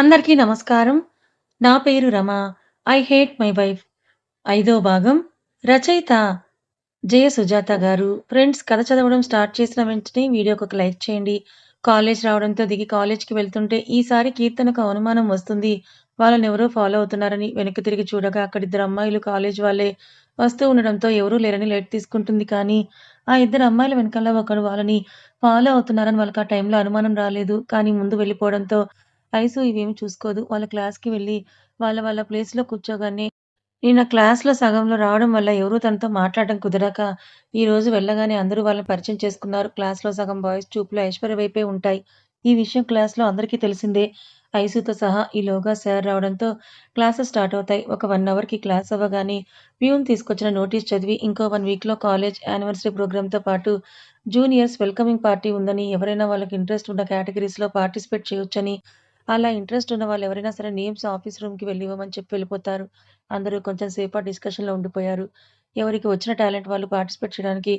అందరికీ నమస్కారం. నా పేరు Rama. I hate my wife. ఐదో భాగం. రచయిత జయ సుజాత గారు. ఫ్రెండ్స్ కథ చదవడం స్టార్ట్ చేసిన వెంటనే వీడియోకి ఒక లైక్ చేయండి. కాలేజ్ రావడంతో దిగి కాలేజ్‌కి వెళ్తుంటే ఈసారి కీర్తనకు అనుమానం వస్తుంది. వాళ్ళని ఎవరో ఫాలో అవుతున్నారని. వెనక్కి తిరిగి చూడగా అక్కడిద్దరు అమ్మాయిలు కాలేజ్ వాళ్ళే వస్తూ ఉండడంతో ఎవరూ లేరని లైట్ తీసుకుంటుంది. కానీ ఆ ఇద్దరు అమ్మాయిల వెనకాల ఒకడు వాళ్ళని ఫాలో అవుతున్నారని వాళ్ళకి ఆ టైంలో అనుమానం రాలేదు. కానీ ముందు వెళ్ళిపోవడంతో ఐసు ఇవేమి చూసుకోదు. వాళ్ళ క్లాస్‌కి వెళ్ళి వాళ్ళ వాళ్ళ ప్లేస్‌లో కూర్చోగానే నిన్న క్లాస్‌లో సగంలో రావడం వల్ల ఎవరూ తనతో మాట్లాడడం కుదరక ఈరోజు వెళ్ళగానే అందరూ వాళ్ళని పరిచయం చేసుకున్నారు. క్లాస్‌లో సగం బాయ్స్ చూపులు ఐశ్వర్య వైపే ఉంటాయి. ఈ విషయం క్లాస్‌లో అందరికీ తెలిసిందే. ఐసుతో సహా. ఈలోగా సార్ రావడంతో క్లాసెస్ స్టార్ట్ అవుతాయి. ఒక వన్ అవర్‌కి క్లాస్ అవ్వగానే ప్యూన్ తీసుకొచ్చిన నోటీస్ చదివి ఇంకో వన్ వీక్‌లో కాలేజ్ యానివర్సరీ ప్రోగ్రామ్‌తో పాటు జూనియర్స్ వెల్కమింగ్ పార్టీ ఉందని, ఎవరైనా వాళ్ళకి ఇంట్రెస్ట్ ఉన్న కేటగిరీస్‌లో పార్టిసిపేట్ చేయొచ్చని, అలా ఇంట్రెస్ట్ ఉన్న వాళ్ళు ఎవరైనా సరే నేమ్స్ ఆఫీస్ రూమ్‌కి వెళ్ళి ఇవ్వమని చెప్పి వెళ్ళిపోతారు. అందరూ కొంచెం సేపు డిస్కషన్‌లో ఉండిపోయారు. ఎవరికి వచ్చిన టాలెంట్ వాళ్ళు పార్టిసిపేట్ చేయడానికి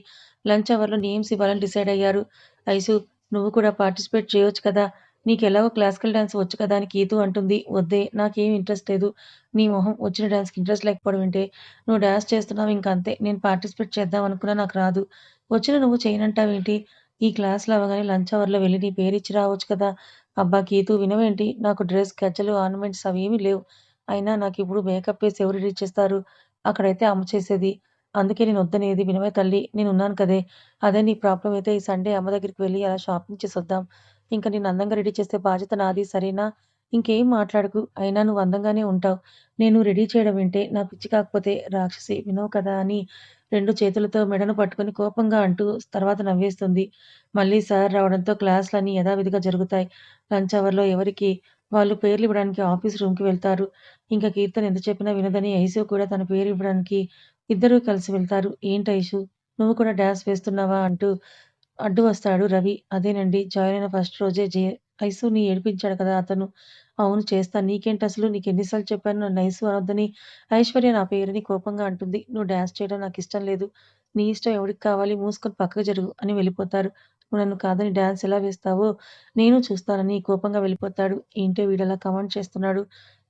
లంచ్ అవర్‌లో నేమ్స్ ఇవ్వాలని డిసైడ్ అయ్యారు. ఐసు నువ్వు కూడా పార్టిసిపేట్ చేయొచ్చు కదా! నీకు ఎలాగో క్లాసికల్ డాన్స్ వచ్చు కదా! అని కీతు అంటుంది. వద్దే నాకేం ఇంట్రెస్ట్ లేదు. నీ మొహం వచ్చిన డాన్స్‌కి ఇంట్రెస్ట్ లేకపోవడం ఏంటే? నువ్వు డాన్స్ చేస్తున్నావు ఇంకా అంతే. నేను పార్టిసిపేట్ చేద్దాం అనుకున్నా నాకు రాదు. వచ్చిన నువ్వు చేయనంటావేంటి? ఈ క్లాస్‌లో అవ్వగానే లంచ్ అవర్‌లో వెళ్ళి నీ పేరు ఇచ్చి రావచ్చు కదా! అబ్బా కీతూ వినవేంటి? నాకు డ్రెస్, గజ్జెలు, ఆర్నమెంట్స్ అవేమీ లేవు. అయినా నాకిప్పుడు మేకప్ వేసి ఎవరు రెడీ చేస్తారు? అక్కడైతే అమ్మ చేసేది. అందుకే నేను వద్దనేది. వినవే తల్లీ! నేనున్నాను కదే! అదే నీ ప్రాబ్లమ్ అయితే ఈ సండే అమ్మ దగ్గరికి వెళ్ళి అలా షాపింగ్ చేసొద్దాం. ఇంక నిన్ను అందంగా రెడీ చేసే బాధ్యత నాది సరేనా? ఇంకేం మాట్లాడకు. అయినా నువ్వు అందంగానే ఉంటావు. నేను రెడీ చేయడం వింటే నా పిచ్చి కాకపోతే రాక్షసి వినవు కదా! అని రెండు చేతులతో మెడను పట్టుకొని కోపంగా అంటూ తర్వాత నవ్వేస్తుంది. మళ్ళీ సార్ రావడంతో క్లాసులన్నీ యథావిధిగా జరుగుతాయి. లంచ్ అవర్‌లో ఎవరికి వాళ్ళు పేర్లు ఇవ్వడానికి ఆఫీస్ రూమ్‌కి వెళ్తారు. ఇంకా కీర్తన్ ఎంత చెప్పినా వినదని ఐసు కూడా తన పేరు ఇవ్వడానికి ఇద్దరూ కలిసి వెళ్తారు. ఏంటైషు నువ్వు కూడా డాన్స్ వేస్తున్నావా? అంటూ అడ్డు వస్తాడు రవి. అదేనండి జాయిన్ అయిన ఫస్ట్ రోజే జే ఐసుని ఏడిపించాడు కదా అతను. అవును చేస్తాను. నీకేంటసలు? నీకు సార్లు చెప్పాను నన్ను ఐసు అనొద్దని? ఐశ్వర్య నా పేరుని కోపంగా అంటుంది. నువ్వు డాన్స్ చేయడం నాకిష్టం లేదు. నీ ఇష్టం ఎవడికి కావాలి? మూసుకొని పక్కకు జరుగు అని వెళ్ళిపోతారు. నువ్వు నన్ను కాదని డాన్స్ ఎలా వేస్తావో నేను చూస్తానని కోపంగా వెళ్ళిపోతాడు. ఏంటే వీడలా కమాండ్ చేస్తున్నాడు?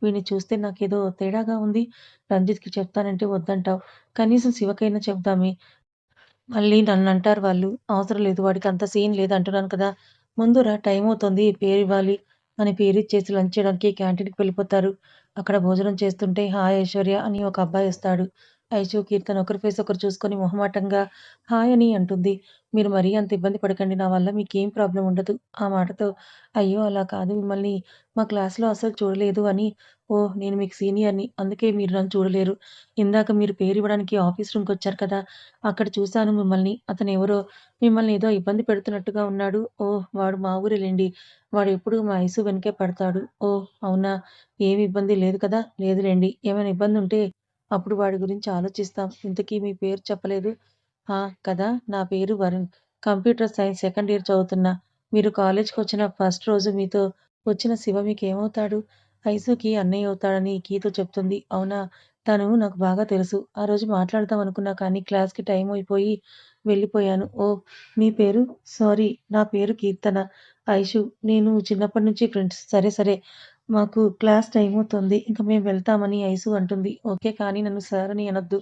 వీడిని చూస్తే నాకేదో తేడాగా ఉంది. రంజిత్‌కి చెప్తానంటే వద్దంటావు. కనీసం శివకైనా చెబుదామే. మళ్ళీ నన్నంటారు వాళ్ళు. అవసరం లేదు. వాడికి అంత సీన్ లేదు అంటున్నాను కదా! ముందు రా టైమవుతోంది పేరివ్వాలి అని పేరిచ్చేసి లంచ్ చేయడానికి క్యాంటీన్‌కి వెళ్ళిపోతారు. అక్కడ భోజనం చేస్తుంటే హాయ్ ఐశ్వర్య అని ఒక అబ్బాయి వస్తాడు. ఐషు, కీర్తన ఒకరి ఫేస్ ఒకరు చూసుకొని మొహమాటంగా హాయ్ అని అంటుంది. మీరు మరీ అంత ఇబ్బంది పడకండి. నా వల్ల మీకేం ప్రాబ్లమ్ ఉండదు. ఆ మాటతో అయ్యో! అలా కాదు మిమ్మల్ని మా క్లాస్‌లో అస్సలు చూడలేదు అని ఓహ్! నేను మీకు సీనియర్‌ని. అందుకే మీరు నన్ను చూడలేరు. ఇందాక మీరు పేరివ్వడానికి ఆఫీస్ రూమ్‌కొచ్చారు కదా! అక్కడ చూశాను మిమ్మల్ని. అతనెవరో మిమ్మల్ని ఏదో ఇబ్బంది పెడుతున్నట్టుగా ఉన్నాడు. ఓహ్! వాడు మా ఊరేలెండి. వాడెప్పుడూ మా ఐసు వెనకే పడతాడు. ఓహ్! అవునా? ఏమి ఇబ్బంది లేదు కదా? లేదులెండి. ఏమైనా ఇబ్బందుంటే అప్పుడు వాడి గురించి ఆలోచిస్తాం. ఇంతకీ మీ పేరు చెప్పలేదు? ఆ! కదా! నా పేరు Varun. Computer science second year చదువుతున్నా. మీరు కాలేజ్కి వచ్చిన ఫస్ట్ రోజు మీతో వచ్చిన శివ మీకేమవుతాడు? ఐసుకి అన్నయ్య అవుతాడని కీతో చెప్తుంది. అవునా? తను నాకు బాగా తెలుసు. ఆ రోజు మాట్లాడదాం అనుకున్నా కానీ క్లాస్‌కి టైం అయిపోయి వెళ్ళిపోయాను. ఓ మీ పేరు? సారీ నా పేరు కీర్తన. ఐషు నేను చిన్నప్పటి నుంచి ఫ్రెండ్స్. సరే సరే. మాకు క్లాస్ టైం అవుతుంది ఇంక మేము వెళ్తామని ఐసు అంటుంది. ఓకే కానీ నన్ను సార్ అని అనొద్దు.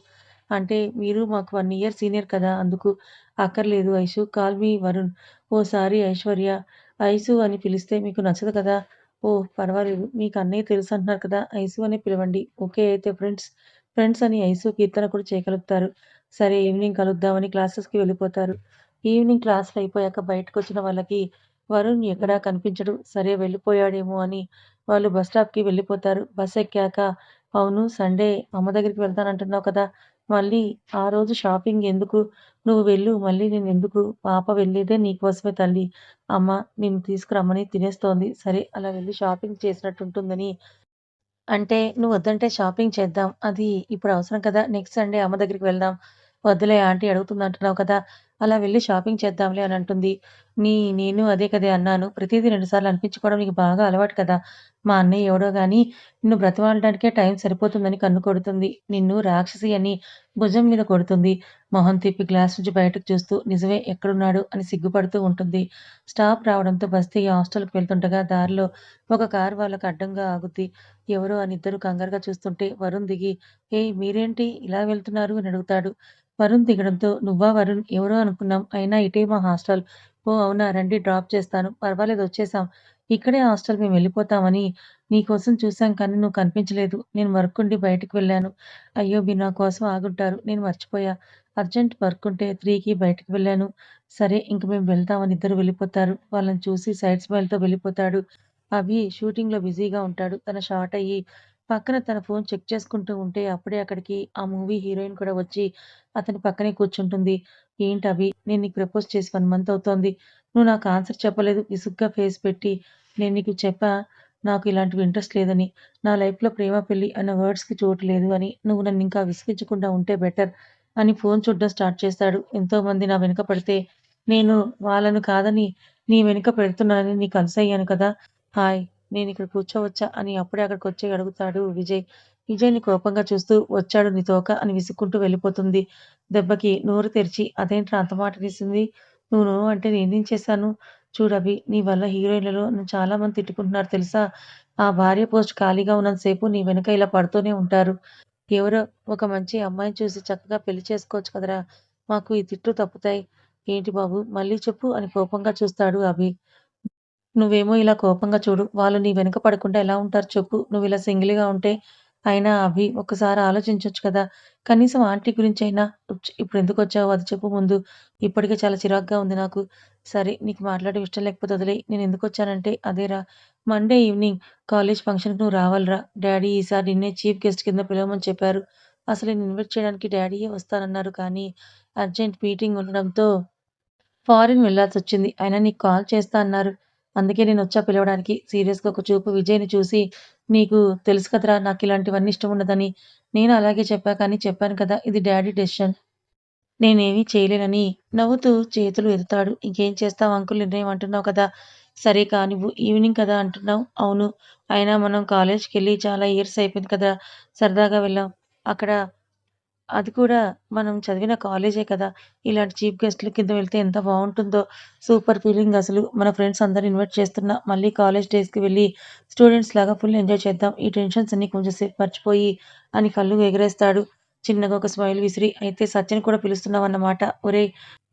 అంటే మీరు మాకు వన్ ఇయర్ సీనియర్ కదా! అందుకు. అక్కర్లేదు ఐషు కాల్ మీ వరుణ్. ఓసారి ఐశ్వర్య. ఐసు అని పిలిస్తే మీకు నచ్చదు కదా! ఓ పర్వాలేదు. మీకు అన్నయ్య తెలుసంటున్నారు కదా! ఐసు అని పిలవండి. ఓకే అయితే ఫ్రెండ్స్. ఫ్రెండ్స్ అని ఐసు, కీర్తన కూడా చేయగలుగుతారు. సరే ఈవినింగ్ కలుద్దామని క్లాసెస్‌కి వెళ్ళిపోతారు. ఈవినింగ్ క్లాసులు అయిపోయాక బయటకొచ్చిన వాళ్ళకి వరుణ్ ఎక్కడా కనిపించడు. సరే వెళ్ళిపోయాడేమో అని వాళ్ళు బస్ స్టాప్‌కి వెళ్ళిపోతారు. బస్ ఎక్కాక అవును సండే అమ్మ దగ్గరికి వెళ్తానంటున్నావు కదా! మళ్ళీ ఆ రోజు షాపింగ్ ఎందుకు? నువ్వు వెళ్ళు. మళ్ళీ నేను ఎందుకు పాప వెళ్ళేదే నీకోసమే తల్లి అమ్మ నిన్ను తీసుకురమ్మని తినేస్తోంది. సరే అలా వెళ్ళి షాపింగ్ చేసినట్టుంటుందని అంటే నువ్వు వద్దంటే షాపింగ్ చేద్దాం. అది ఇప్పుడు అవసరం కదా! నెక్స్ట్ సండే అమ్మ దగ్గరికి వెళ్దాం. వద్దులే ఆంటీ అడుగుతుందంటున్నావు కదా! అలా వెళ్ళి షాపింగ్ చేద్దాంలే అని అంటుంది. నీ నేను అదే కదే అన్నాను. ప్రతిదీ రెండు సార్లు అనిపించుకోవడం నీకు బాగా అలవాటు కదా! మా అన్నయ్య ఎవడో గాని నిన్ను బ్రతిమాలడానికే టైం సరిపోతుందని కన్ను కొడుతుంది. నిన్ను రాక్షసి అని భుజం మీద కొడుతుంది. మొహం తిప్పి గ్లాస్ నుంచి బయటకు చూస్తూ నిజమే ఎక్కడున్నాడు అని సిగ్గుపడుతూ ఉంటుంది. స్టాప్ రావడంతో బస్ దిగి హాస్టల్‌కి వెళ్తుండగా దారిలో ఒక కార్ వాళ్ళకి అడ్డంగా ఆగుద్ది. ఎవరో అని ఇద్దరు కంగారుగా చూస్తుంటే వరుణ్ దిగి ఏయ్! మీరేంటి ఇలా వెళ్తున్నారు అని అడుగుతాడు. వరుణ్ దిగడంతో నువ్వా వరుణ్? ఎవరో అనుకున్నాం. అయినా ఇటే మా హాస్టల్. ఓ అవునా రండి డ్రాప్ చేస్తాను. పర్వాలేదు వచ్చేసాం. ఇక్కడే హాస్టల్ మేము వెళ్ళిపోతామని నీకోసం చూసాం కానీ నువ్వు కనిపించలేదు. నేను వర్క్ ఉండి బయటకు వెళ్ళాను. అయ్యో! మీరు నా కోసం ఆగుంటారు. నేను మర్చిపోయా. అర్జెంట్ వర్క్ ఉంటే త్రీకి బయటకు వెళ్ళాను. సరే ఇంక మేము వెళ్తామని ఇద్దరు వెళ్ళిపోతారు. వాళ్ళని చూసి సైడ్ స్మైల్‌తో వెళ్ళిపోతాడు. అవి షూటింగ్‌లో బిజీగా ఉంటాడు. తన షార్ట్ అయ్యి పక్కన తన ఫోన్ చెక్ చేసుకుంటూ ఉంటే అప్పుడే అక్కడికి ఆ మూవీ హీరోయిన్ కూడా వచ్చి అతని పక్కనే కూర్చుంటుంది. ఏంటభి నేను నీకు ప్రపోజ్ చేసి వన్ మంత్ అవుతోంది. నువ్వు నాకు ఆన్సర్ చెప్పలేదు విసుగ్గా ఫేస్ పెట్టి నేను నీకు చెప్పా నాకు ఇలాంటివి ఇంట్రెస్ట్ లేదని. నా లైఫ్‌లో ప్రేమ పెళ్ళి అన్న వర్డ్స్‌కి చోటు లేదు అని. నువ్వు నన్ను ఇంకా విసిగించకుండా ఉంటే బెటర్ అని ఫోన్ చూడడం స్టార్ట్ చేస్తాడు. ఎంతోమంది నా వెనుక పడితే నేను వాళ్ళను కాదని నీ వెనుక పెడుతున్నానని నీకు అలసయ్యాను కదా! హాయ్ నేను ఇక్కడ కూర్చోవచ్చా? అని అప్పుడే అక్కడికి వచ్చి అడుగుతాడు విజయ్. విజయ్‌ని కోపంగా చూస్తూ వచ్చాడు నీ తోక అని విసుక్కుంటూ వెళ్ళిపోతుంది. దెబ్బకి నోరు తెరిచి అదేంట్రా అంత మాట తీసింది నువ్వు నో అంటే నేనేం చేశాను? చూడవి నీ వల్ల హీరోయిన్లలో నన్ను చాలా మంది తిట్టుకుంటున్నారు తెలుసా? ఆ భార్య పోస్ట్ ఖాళీగా ఉన్నంత సేపు నీ వెనక ఇలా పడుతూనే ఉంటారు. ఎవరో ఒక మంచి అమ్మాయిని చూసి చక్కగా పెళ్ళి చేసుకోవచ్చు కదరా! మాకు ఈ తిట్లు తప్పుతాయి. ఏంటి బాబు మళ్ళీ చెప్పు అని కోపంగా చూస్తాడు అభి. నువ్వేమో ఇలా కోపంగా చూడు. వాళ్ళు నీ వెనక పడకుండా ఎలా ఉంటారు చెప్పు. నువ్విలా సింగిల్‌గా ఉంటే. అయినా అభి ఒక్కసారి ఆలోచించొచ్చు కదా! కనీసం ఆంటీ గురించైనా ఎందుకు ఇప్పుడెందుకొచ్చావు అది చెప్పు ముందు. ఇప్పటికే చాలా చిరాకుగా ఉంది నాకు. సరే నీకు మాట్లాడడం ఇష్టం లేకపోతే వదిలేయ్. నేనెందుకొచ్చానంటే అదేరా మండే ఈవినింగ్ కాలేజ్ ఫంక్షన్‌కి నువ్వు రావాలిరా. డాడీ ఈసారి నిన్నే చీఫ్ గెస్ట్ కింద పిలవమని చెప్పారు. అసలు నిన్ను ఇన్వైట్ చేయడానికి డాడీయే వస్తానన్నారు కానీ అర్జెంట్ మీటింగ్ ఉండడంతో ఫారిన్ వెళ్ళాల్సొచ్చింది. అయినా నీకు కాల్ చేస్తా అన్నారు. అందుకే నేను వచ్చా పిలవడానికి. సీరియస్‌గా ఒక చూపు విజయ్‌ని చూసి నీకు తెలుసు కదరా ఇష్టం ఉండదని నేను అలాగే చెప్పా కానీ చెప్పాను కదా! ఇది డాడీ డెసిషన్. నేనేమీ చేయలేనని నవ్వుతూ చేతులు ఎదుతాడు ఇంకేం చేస్తావు అంకుల్ నిర్ణయం అంటున్నావు కదా! సరే కానివ్వు. ఈవినింగ్ కదా అంటున్నావు. అవును. అయినా మనం కాలేజ్కి వెళ్ళి చాలా ఇయర్స్ అయిపోయింది కదా! సరదాగా వెళ్ళాం. అక్కడ అది కూడా మనం చదివిన కాలేజే కదా! ఇలాంటి చీఫ్ గెస్ట్‌ల కింద వెళ్తే ఎంత బావుంటుందో. సూపర్ ఫీలింగ్ అసలు. మన ఫ్రెండ్స్ అందరిని ఇన్వైట్ చేస్తున్నా. మళ్ళీ కాలేజ్ డేస్‌కి వెళ్ళి స్టూడెంట్స్‌లాగా ఫుల్ ఎంజాయ్ చేద్దాం. ఈ టెన్షన్స్ అన్నీ కొంచెం సేపు మర్చిపోయి అని కళ్ళు ఎగరేస్తాడు. చిన్నగా ఒక స్మైల్ విసిరి అయితే సత్యని కూడా పిలుస్తున్నావన్నమాట.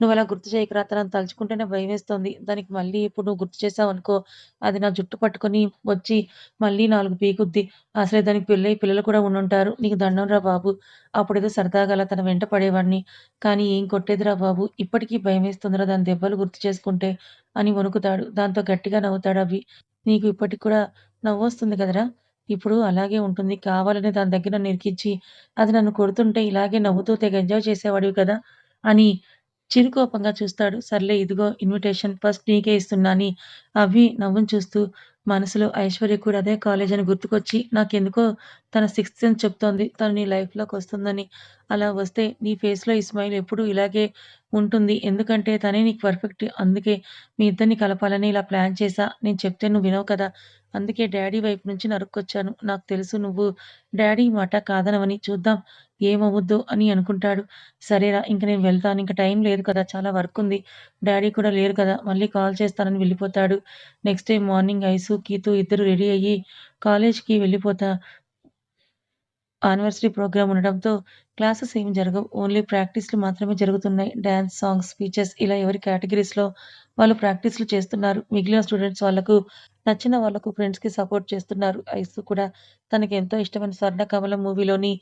నువ్వు అలా గుర్తు చేయకరా తనని తలుచుకుంటేనే భయమేస్తోంది. దానికి మళ్ళీ ఇప్పుడు నువ్వు గుర్తు చేశావనుకో అది నా జుట్టు పట్టుకొని వచ్చి మళ్ళీ నాలుగు పీకుద్ది. అసలే దానికి పెళ్ళయి పిల్లలు కూడా ఉండుంటారు. నీకు దండం రా బాబు. అప్పుడేదో సరదాగా అలా తన వెంట పడేవాడిని. కానీ ఏం కొట్టేదిరా బాబు. ఇప్పటికీ భయమేస్తుందిరా దాని దెబ్బలు గుర్తు చేసుకుంటే అని వణుకుతాడు. దాంతో గట్టిగా నవ్వుతాడు అవి నీకు ఇప్పటికి కూడా నవ్వొస్తుంది కదరా! ఇప్పుడు అలాగే ఉంటుంది. కావాలని దాని దగ్గర నిరికించి అది నన్ను కొడుతుంటే ఇలాగే నవ్వుతూ తెగ ఎంజాయ్ చేసేవాడివి కదా! అని చిరుకోపంగా చూస్తాడు. సర్లే ఇదిగో ఇన్విటేషన్ ఫస్ట్ నీకే ఇస్తున్నా అని అభి నవ్వును చూస్తూ మనసులో ఐశ్వర్య కూడా అదే కాలేజ్ అని గుర్తుకొచ్చి నాకెందుకో తన సిక్స్త్ సెన్స్ చెప్తోంది. తను నీ లైఫ్‌లోకొస్తుందని. అలా వస్తే నీ ఫేస్‌లో ఈ స్మైల్ ఎప్పుడూ ఇలాగే ఉంటుంది. ఎందుకంటే తనే నీకు పర్ఫెక్ట్. అందుకే మీ ఇద్దరిని కలపాలని ఇలా ప్లాన్ చేసా నేను చెప్తే నువ్వు వినవు కదా! అందుకే డాడీ వైపు నుంచి నరుక్కొచ్చాను. నాకు తెలుసు నువ్వు డాడీ మాట కాదనవని. చూద్దాం ఏమవుద్దు అని అనుకుంటాడు. సరేరా ఇంక నేను వెళ్తాను. ఇంకా టైం లేదు కదా! చాలా వర్క్ ఉంది. డాడీ కూడా లేరు కదా! మళ్ళీ కాల్ చేస్తానని వెళ్ళిపోతాడు. Next day morning Aisu, Keethu ఇద్దరు రెడీ అయ్యి కాలేజ్‌కి వెళ్ళిపోతా యానివర్సరీ ప్రోగ్రామ్ ఉండడంతో క్లాసెస్ ఏమి జరగవు. ఓన్లీ ప్రాక్టీస్‌లు మాత్రమే జరుగుతున్నాయి. డాన్స్, సాంగ్స్, స్పీచెస్ ఇలా ఎవరి కేటగిరీస్‌లో వాళ్ళు ప్రాక్టీస్‌లు చేస్తున్నారు. మిగిలిన స్టూడెంట్స్ వాళ్ళకు నచ్చిన వాళ్ళకు ఫ్రెండ్స్‌కి సపోర్ట్ చేస్తున్నారు. ఐసు కూడా తనకి ఎంతో ఇష్టమైన 'స్వర్ణకమలం' మూవీలోని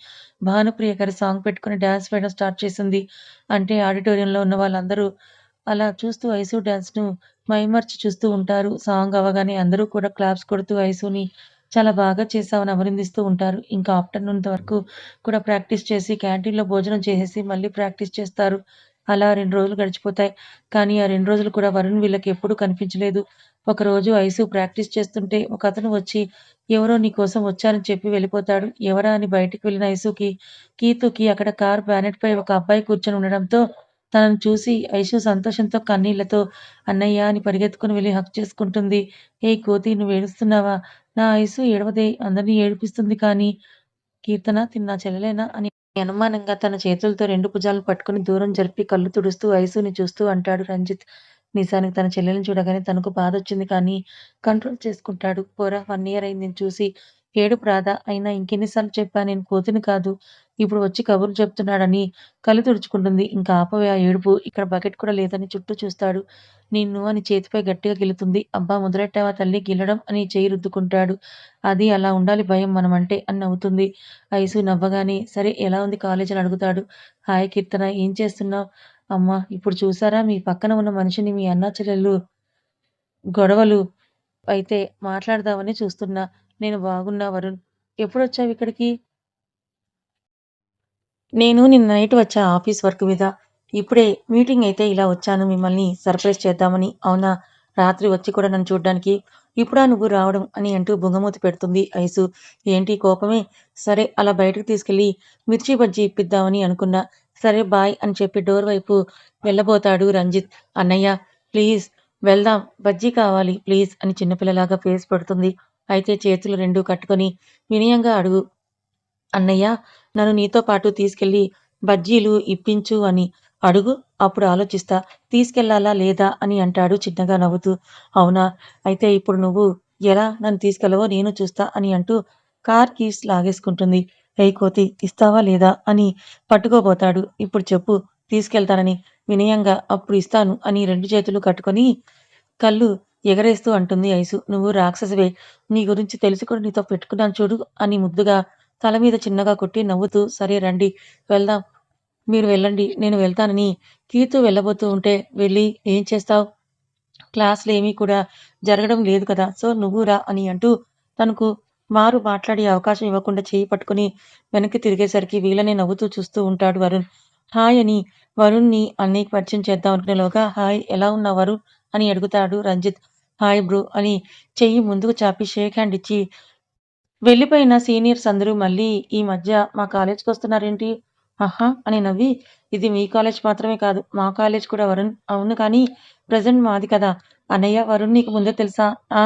భానుప్రియ గారి సాంగ్ పెట్టుకొని డాన్స్ వేయడం స్టార్ట్ చేసింది. అంటే ఆడిటోరియంలో ఉన్న వాళ్ళందరూ అలా చూస్తూ ఐసు డ్యాన్స్ను మైమర్చి చూస్తూ ఉంటారు. సాంగ్ అవ్వగానే అందరూ కూడా క్లాప్స్ కొడుతూ ఐసుని చాలా బాగా చేసావని అభినందిస్తూ ఉంటారు. ఇంకా ఆఫ్టర్‌నూన్ వరకు కూడా ప్రాక్టీస్ చేసి క్యాంటీన్‌లో భోజనం చేసేసి మళ్ళీ ప్రాక్టీస్ చేస్తారు. అలా రెండు రోజులు గడిచిపోతాయి. కానీ ఆ రెండు రోజులు కూడా వరుణ్ వీళ్ళకి ఎప్పుడూ కనిపించలేదు. ఒకరోజు ఐసు ప్రాక్టీస్ చేస్తుంటే ఒకతను వచ్చి ఎవరో నీ కోసం వచ్చారని చెప్పి వెళ్ళిపోతాడు. ఎవరా అని బయటికి వెళ్ళిన ఐసుకి, కీతుకి అక్కడ కార్ బ్యానెట్ పై ఒక అబ్బాయి కూర్చొని ఉండడంతో తనను చూసి ఐషు సంతోషంతో కన్నీళ్ళతో అన్నయ్య అని పరిగెత్తుకుని వెళ్ళి హక్ చేసుకుంటుంది. ఏ కోతి నువ్వు ఏడుస్తున్నావా? నా ఐసు ఏడవదే అందరినీ ఏడిపిస్తుంది కానీ కీర్తన తిన్న చెల్లెలేనా అని అనుమానంగా తన చేతులతో రెండు భుజాలను పట్టుకుని దూరం జరిపి కళ్ళు తుడుస్తూ ఐసుని చూస్తూ అంటాడు రంజిత్. నిజానికి తన చెల్లెల్ని చూడగానే తనకు బాధ వచ్చింది కానీ కంట్రోల్ చేసుకుంటాడు. పోరా వన్ ఇయర్ అయింది చూసి. ఏడుపు రాదా? అయినా ఇంకెన్నిసార్లు చెప్పా నేను కోతిని కాదు. ఇప్పుడు వచ్చి కబుర్లు చెప్తున్నాడని కళ్ళు తుడుచుకుంటుంది. ఇంకా ఆపవే ఆ ఏడుపు. ఇక్కడ బకెట్ కూడా లేదని చుట్టూ చూస్తాడు. నిన్ను అని చేతిపై గట్టిగా గిలుతుంది అబ్బా మొదలెట్టావా తల్లి గిల్లడం అని చేయి రుద్దుకుంటాడు. అది అలా ఉండాలి భయం మనమంటే అని నవ్వుతుంది. ఐసు నవ్వగానే సరే ఎలా ఉంది కాలేజ్ అని అడుగుతాడు. హాయ్ కీర్తన ఏం చేస్తున్నావు అమ్మా ఇప్పుడు చూసారా మీ పక్కన ఉన్న మనిషిని మీ అన్నా చెల్లెళ్ళు గొడవలు అయితే మాట్లాడదామని చూస్తున్నా. నేను బాగున్నా వరుణ్. ఎప్పుడు వచ్చావు ఇక్కడికి? నేను నిన్న నైట్ వచ్చా ఆఫీస్ వర్క్ మీద. ఇప్పుడే మీటింగ్ అయితే ఇలా వచ్చాను మిమ్మల్ని సర్ప్రైజ్ చేద్దామని. అవునా? రాత్రి వచ్చి కూడా నన్ను చూడ్డానికి ఇప్పుడా నువ్వు రావడం అని అంటూ బుంగమూతి పెడుతుంది ఐసు. ఏంటి కోపమే? సరే అలా బయటకు తీసుకెళ్ళి మిర్చి బజ్జీ ఇప్పిద్దామని అనుకున్నా. సరే బాయ్ అని చెప్పి డోర్ వైపు వెళ్ళబోతాడు రంజిత్. అన్నయ్య ప్లీజ్ వెళ్దాం బజ్జీ కావాలి ప్లీజ్ అని చిన్నపిల్లలాగా ఫేస్ పెడుతుంది. అయితే చేతులు రెండూ కట్టుకొని వినయంగా అడుగు అన్నయ్య నన్ను నీతో పాటు తీసుకెళ్ళి బజ్జీలు ఇప్పించు అని అడుగు అప్పుడు ఆలోచిస్తా తీసుకెళ్ళాలా లేదా అని అంటాడు చిన్నగా నవ్వుతూ. అవునా? అయితే ఇప్పుడు నువ్వు ఎలా నన్ను తీసుకెళ్ళవో నేను చూస్తా అని అంటూ కార్ కీస్ లాగేసుకుంటుంది. ఏ కోతి ఇస్తావా లేదా అని పట్టుకోబోతాడు. ఇప్పుడు చెప్పు తీసుకెళ్తానని వినయంగా అప్పుడు ఇస్తాను అని రెండు చేతులు కట్టుకొని కళ్ళు ఎగరేస్తూ అంటుంది ఐసు. నువ్వు రాక్షసివే. నీ గురించి తెలుసుకుని నీతో పెట్టుకున్నాను చూడు అని ముద్దుగా తల మీద చిన్నగా కొట్టి నవ్వుతూ సరే రండి వెళ్దాం. మీరు వెళ్ళండి నేను వెళ్తానని కీర్తు వెళ్ళబోతూ ఉంటే వెళ్ళి ఏం చేస్తావు క్లాసులు ఏమీ కూడా జరగడం లేదు కదా! సో నువ్వు రా అని అంటూ తనకు మారు మాట్లాడే అవకాశం ఇవ్వకుండా చేయి పట్టుకుని వెనక్కి తిరిగేసరికి వీళ్ళనే నవ్వుతూ చూస్తూ ఉంటాడు వరుణ్. హాయ్ అని వరుణ్‌ని అన్నయ్యకి పరిచయం చేద్దాం అనుకునేలోగా హాయ్ ఎలా ఉన్నావు వరుణ్? అని అడుగుతాడు రంజిత్. హాయ్ బ్రో అని చెయ్యి ముందుకు చాపి షేక్ హ్యాండ్ ఇచ్చి వెళ్ళిపోయిన సీనియర్స్ అందరూ మళ్ళీ ఈ మధ్య మా కాలేజ్‌కొస్తున్నారేంటి? అహా అని నవ్వి ఇది మీ కాలేజ్ మాత్రమే కాదు మా కాలేజ్ కూడా వరుణ్. అవును కానీ ప్రజెంట్ మాది కదా! అన్నయ్య వరుణ్ నీకు ముందే తెలుసా? ఆ!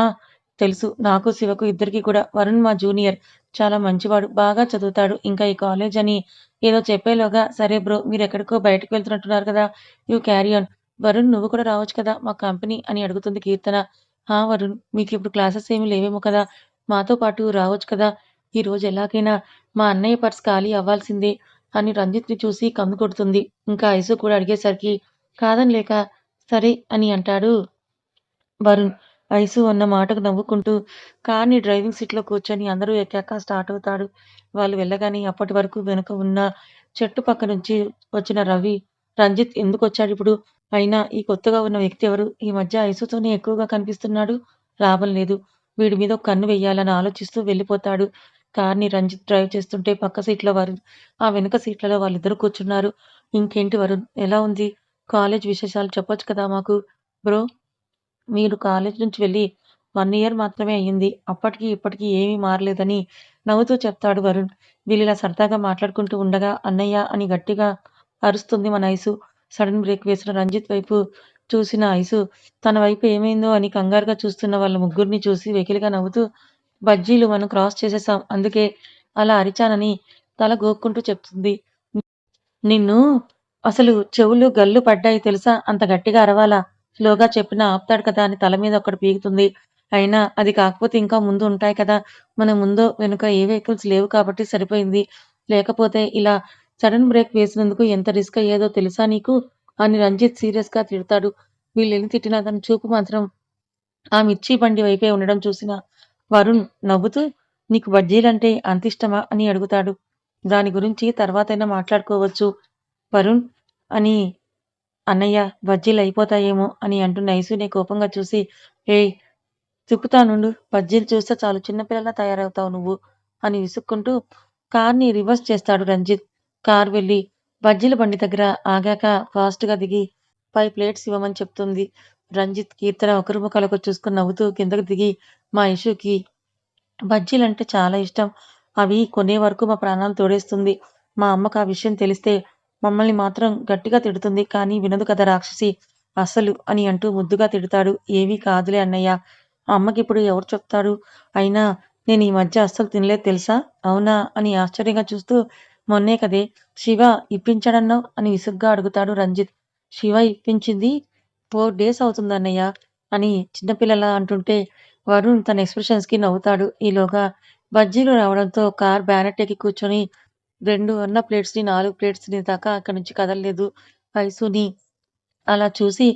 తెలుసు. నాకు, శివకు ఇద్దరికి కూడా. వరుణ్ మా జూనియర్. చాలా మంచివాడు. బాగా చదువుతాడు. ఇంకా ఈ కాలేజ్ అని ఏదో చెప్పేలోగా సరే బ్రో మీరు ఎక్కడికో బయటకు వెళ్తున్నట్టున్నారు కదా! You carry on. వరుణ్ నువ్వు కూడా రావచ్చు కదా మా కంపెనీ అని అడుగుతుంది కీర్తన. హా వరుణ్ మీకు ఇప్పుడు క్లాసెస్ ఏమీ లేవేమో కదా! మాతో పాటు రావచ్చు కదా! ఈ రోజు ఎలాగైనా మా అన్నయ్య పర్స్ ఖాళీ అవ్వాల్సిందే అని రంజిత్‌ని చూసి కందు కొడుతుంది. ఇంకా ఐసు కూడా అడిగేసరికి కాదని లేక సరే అని అంటాడు వరుణ్. ఐసు అన్న మాటకు నవ్వుకుంటూ కార్‌ని డ్రైవింగ్ సీట్‌లో కూర్చొని అందరూ ఎక్కాక స్టార్ట్ అవుతాడు. వాళ్ళు వెళ్ళగానే అప్పటి వరకు వెనుక ఉన్న చెట్టు పక్క నుంచి వచ్చిన రవి రంజిత్ ఎందుకొచ్చాడిప్పుడు? అయినా ఈ కొత్తగా ఉన్న వ్యక్తి ఎవరు? ఈ మధ్య ఐసుతోనే ఎక్కువగా కనిపిస్తున్నాడు. లాభం లేదు. వీడి మీద ఒక కన్ను వెయ్యాలని ఆలోచిస్తూ వెళ్ళిపోతాడు. కార్‌ని రంజిత్ డ్రైవ్ చేస్తుంటే పక్క సీట్‌లో వరుణ్, ఆ వెనుక సీట్లలో వాళ్ళిద్దరూ కూర్చున్నారు. ఇంకేంటి వరుణ్ ఎలా ఉంది? కాలేజ్ విశేషాలు చెప్పొచ్చు కదా మాకు. బ్రో మీరు కాలేజ్ నుంచి వెళ్ళి వన్ ఇయర్ మాత్రమే అయ్యింది. అప్పటికి ఇప్పటికీ ఏమీ మారలేదని నవ్వుతూ చెప్తాడు వరుణ్. వీళ్ళు ఇలా సరదాగా మాట్లాడుకుంటూ ఉండగా అన్నయ్య అని గట్టిగా అరుస్తుంది మన ఐసు. సడన్ బ్రేక్ వేసిన రంజిత్ వైపు చూసిన ఐసు తన వైపు ఏమైందో అని కంగారుగా చూస్తున్న వాళ్ళ ముగ్గురిని చూసి వెకిలిగా నవ్వుతూ బజ్జీలు మనం క్రాస్ చేసేసాం. అందుకే అలా అరిచానని తల గోక్కుంటూ చెప్తుంది. నిన్ను అసలు చెవులు గల్లు పడ్డాయి తెలుసా? అంత గట్టిగా అరవాలా? స్లోగా చెప్పినా ఆపుతాడు కదా అని తల మీద ఒకటి పీకుతుంది. అయినా అది కాకపోతే ఇంకా ముందు ఉంటాయి కదా! మన ముందు వెనుక ఏ వెహికల్స్ లేవు కాబట్టి సరిపోయింది. లేకపోతే ఇలా సడన్ బ్రేక్ వేసినందుకు ఎంత రిస్క్ అయ్యేదో తెలుసా నీకు? అని రంజిత్ సీరియస్‌గా తిడతాడు. వీళ్ళెన్ని తిట్టినా తన చూపు మాత్రం ఆ మిర్చి బండి వైపే ఉండడం చూసిన వరుణ్ నవ్వుతూ నీకు బజ్జీలంటే అంతిష్టమా? అని అడుగుతాడు. దాని గురించి తర్వాతైనా మాట్లాడుకోవచ్చు వరుణ్ అని అన్నయ్య బజ్జీలు అయిపోతాయేమో అని అంటున్న నైసునే కోపంగా చూసి ఏయ్ తిప్పుతానుండు బజ్జీలు చూస్తే చాలు చిన్నపిల్లలా తయారవుతావు నువ్వు అని విసుక్కుంటూ కార్‌ని రివర్స్ చేస్తాడు రంజిత్. కారు వెళ్ళి బజ్జీల బండి దగ్గర ఆగాక ఫాస్ట్‌గా దిగి ఫైవ్ ప్లేట్స్ ఇవ్వమని చెప్తుంది. రంజిత్, కీర్తన ఒకరు ముఖాలొకరు చూసుకొని నవ్వుతూ కిందకి దిగి మా ఇషుకి బజ్జీలంటే చాలా ఇష్టం. అవి కొనే వరకు మా ప్రాణాలు తోడేస్తుంది. మా అమ్మకు ఆ విషయం తెలిస్తే మమ్మల్ని మాత్రం గట్టిగా తిడుతుంది. కానీ వినదు కదా రాక్షసి అసలు అని అంటూ ముద్దుగా తిడతాడు. ఏమీ కాదులే అన్నయ్య. అమ్మకిప్పుడు ఎవరు చెప్తారు? అయినా నేను ఈ మధ్య అస్సలు తినలేదు తెలుసా? అవునా? అని ఆశ్చర్యంగా చూస్తూ మొన్నే కదే శివ ఇప్పించాడన్నావు అని విసుగ్గా అడుగుతాడు రంజిత్. శివ ఇప్పించింది ఫోర్ డేస్ అవుతుందన్నయ్య అని చిన్నపిల్లల అంటుంటే వరుణ్ తన ఎక్స్ప్రెషన్స్కి నవ్వుతాడు. ఈలోగా బజ్జీలు రావడంతో కార్ బ్యానెట్ ఎక్కి కూర్చొని రెండు అన్న ప్లేట్స్ని నాలుగు ప్లేట్స్ దాకా అక్కడి నుంచి కదలలేదు వయసుని అలా చూసి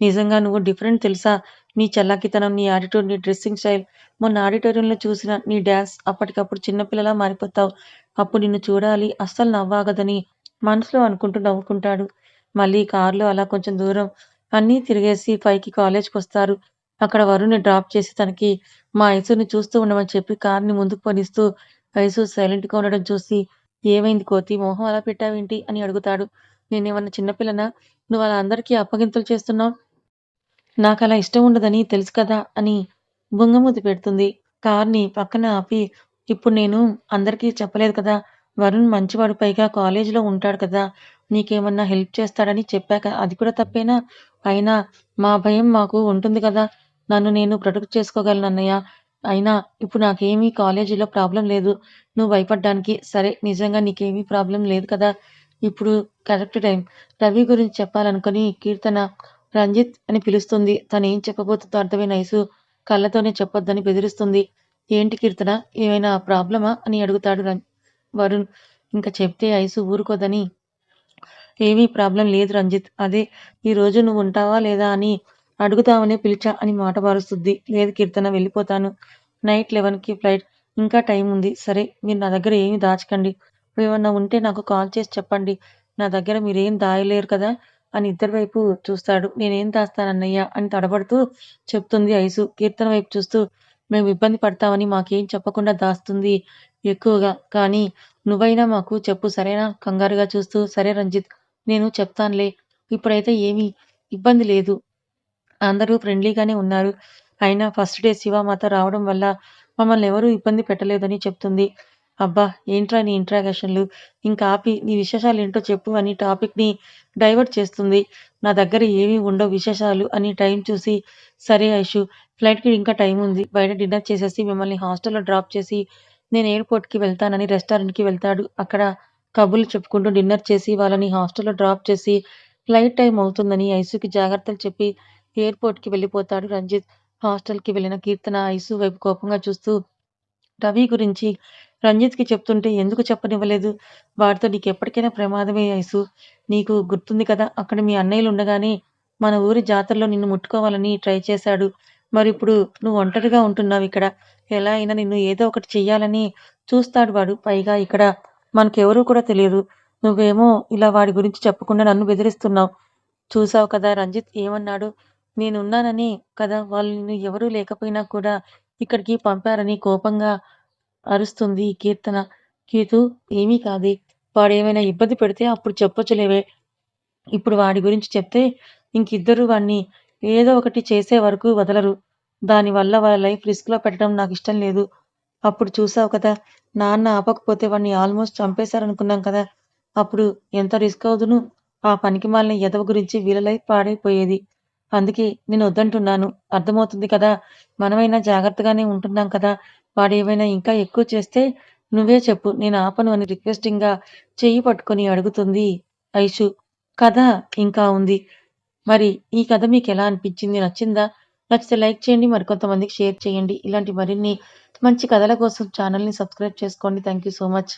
నిజంగా నువ్వు డిఫరెంట్ తెలుసా నీ చల్లాకితనం నీ యాటిట్యూడ్ నీ డ్రెస్సింగ్ స్టైల్ మొన్న ఆడిటోరియంలో చూసిన నీ డ్యాన్స్ అప్పటికప్పుడు చిన్నపిల్లలా మారిపోతావు అప్పుడు నిన్ను చూడాలి. అస్సలు నవ్వాగదని మనసులో అనుకుంటూ నవ్వుకుంటాడు. మళ్ళీ కారులో అలా కొంచెం దూరం అన్నీ తిరిగేసి పైకి కాలేజ్కి వస్తారు. అక్కడ వరుణ్ని డ్రాప్ చేసి తనకి మా ఐసుని చూస్తూ ఉండమని చెప్పి కార్ని ముందుకు పనిస్తూ ఐసు సైలెంట్గా ఉండడం చూసి ఏమైంది కోతి? మొహం అలా పెట్టావేంటి? అని అడుగుతాడు. నేనేమన్నా చిన్నపిల్లనా? నువ్వు అలా అందరికీ అప్పగింతలు చేస్తున్నావు? నాకు అలా ఇష్టం ఉండదని తెలుసు కదా? అని బుంగమూతి పెడుతుంది. కార్ని పక్కన ఆపి ఇప్పుడు నేను అందరికీ చెప్పలేదు కదా. వరుణ్ మంచివాడు పైగా కాలేజీలో ఉంటాడు కదా. నీకేమన్నా హెల్ప్ చేస్తాడని చెప్పాక అది కూడా తప్పేనా? అయినా మా భయం మాకు ఉంటుంది కదా. నన్ను నేను ప్రొటెక్ట్ చేసుకోగలను అన్నయ్య. అయినా ఇప్పుడు నాకేమీ కాలేజీలో ప్రాబ్లం లేదు. నువ్వు భయపడ్డానికి సరే నిజంగా నీకేమీ ప్రాబ్లం లేదు కదా. ఇప్పుడు కరెక్ట్ టైం రవి గురించి చెప్పాలనుకుని కీర్తన రంజిత్ అని పిలుస్తుంది. తను ఏం చెప్పబోతుందో అర్థమైన ఐసు కళ్ళతోనే చెప్పొద్దని బెదిరిస్తుంది. ఏంటి కీర్తన? ఏమైనా ప్రాబ్లమా? అని అడుగుతాడు వరుణ్. ఇంకా చెప్తే ఐసు ఊరుకోదని. ఏమీ ప్రాబ్లం లేదు రంజిత్. అదే ఈ రోజు నువ్వు ఉంటావా లేదా అని అడుగుతావనే పిలిచా అని మాట మారుస్తుంది. లేదు కీర్తన వెళ్ళిపోతాను. నైట్ లెవెన్కి ఫ్లైట్. ఇంకా టైం ఉంది. సరే మీరు నా దగ్గర ఏమి దాచకండి. ఏమన్నా ఉంటే నాకు కాల్ చేసి చెప్పండి. నా దగ్గర మీరేం దాయలేరు కదా? అని ఇద్దరి వైపు చూస్తాడు. నేనేం దాస్తానన్నయ్య? అని తడబడుతూ చెప్తుంది ఐసు. కీర్తన వైపు చూస్తూ మేము ఇబ్బంది పడతామని మాకేం చెప్పకుండా దాస్తుంది ఎక్కువగా. కానీ నువ్వైనా మాకు చెప్పు సరేనా? కంగారుగా చూస్తూ సరే రంజిత్ నేను చెప్తానులే. ఇప్పుడైతే ఏమీ ఇబ్బంది లేదు. అందరూ ఫ్రెండ్లీగానే ఉన్నారు. అయినా ఫస్ట్ డే శివ మాత రావడం వల్ల మమ్మల్ని ఎవరూ ఇబ్బంది పెట్టలేదని చెప్తుంది. అబ్బా ఏంట్రా నీ ఇంట్రాగేషన్లు? ఇంకా ఆపి నీ విశేషాలు ఏంటో చెప్పు అని టాపిక్ని డైవర్ట్ చేస్తుంది. నా దగ్గర ఏమీ ఉండవు విశేషాలు అని టైం చూసి సరే ఐషు ఫ్లైట్కి ఇంకా టైం ఉంది. బయట డిన్నర్ చేసేసి మిమ్మల్ని హాస్టల్లో డ్రాప్ చేసి నేను ఎయిర్పోర్ట్కి వెళ్తానని రెస్టారెంట్కి వెళ్తాడు. అక్కడ కబుర్లు చెప్పుకుంటూ డిన్నర్ చేసి వాళ్ళని హాస్టల్లో డ్రాప్ చేసి ఫ్లైట్ టైం అవుతుందని ఐసుకి జాగ్రత్తలు చెప్పి ఎయిర్పోర్ట్కి వెళ్ళిపోతాడు రంజిత్. హాస్టల్కి వెళ్ళిన కీర్తన ఐసు వైపు కోపంగా చూస్తూ రవి గురించి రంజిత్కి చెప్తుంటే ఎందుకు చెప్పనివ్వలేదు? వాడితో నీకు ఎప్పటికైనా ప్రమాదమే ఐసు నీకు గుర్తుంది కదా అక్కడ మీ అన్నయ్యలు ఉండగానే మన ఊరి జాతరలో నిన్ను ముట్టుకోవాలని ట్రై చేశాడు. మరి ఇప్పుడు నువ్వు ఒంటరిగా ఉంటున్నావు ఇక్కడ. ఎలా అయినా నిన్ను ఏదో ఒకటి చెయ్యాలని చూస్తాడు వాడు. పైగా ఇక్కడ మనకెవరూ కూడా తెలియదు. నువ్వేమో ఇలా వాడి గురించి చెప్పకుండా నన్ను బెదిరిస్తున్నావు. చూసావు కదా రంజిత్ ఏమన్నాడు? నేనున్నానని కదా వాళ్ళు నిన్ను ఎవరూ లేకపోయినా కూడా ఇక్కడికి పంపారని కోపంగా అరుస్తుంది కీర్తన. కీతు ఏమీ కాదే. వాడేమైనా ఇబ్బంది పెడితే అప్పుడు చెప్పొచ్చులేవే. ఇప్పుడు వాడి గురించి చెప్తే ఇంకిద్దరు వాణ్ణి ఏదో ఒకటి చేసే వరకు వదలరు. దానివల్ల వాళ్ళ లైఫ్ రిస్క్లో పెట్టడం నాకు ఇష్టం లేదు. అప్పుడు చూసావు కదా నాన్న ఆపకపోతే వాడిని ఆల్మోస్ట్ చంపేశారనుకున్నాం కదా. అప్పుడు ఎంత రిస్క్ అవుదును? ఆ పనికి మాలిన ఎదవ గురించి వీళ్ళ లైఫ్ పాడైపోయేది. అందుకే నేను వద్దంటున్నాను. అర్థమవుతుంది కదా మనమైనా జాగ్రత్తగానే ఉంటున్నాం కదా. వాడేమైనా ఇంకా ఎక్కువ చేస్తే నువ్వే చెప్పు నేను ఆపను అని రిక్వెస్టింగ్గా చెయ్యి పట్టుకొని అడుగుతుంది ఐషు. కథ ఇంకా ఉంది. మరి ఈ కథ మీకు ఎలా అనిపించింది? నచ్చిందా? నచ్చితే లైక్ చేయండి మరికొంతమందికి షేర్ చేయండి. ఇలాంటి మరిన్ని మంచి కథల కోసం ఛానల్ని సబ్స్క్రైబ్ చేసుకోండి. Thank you so much.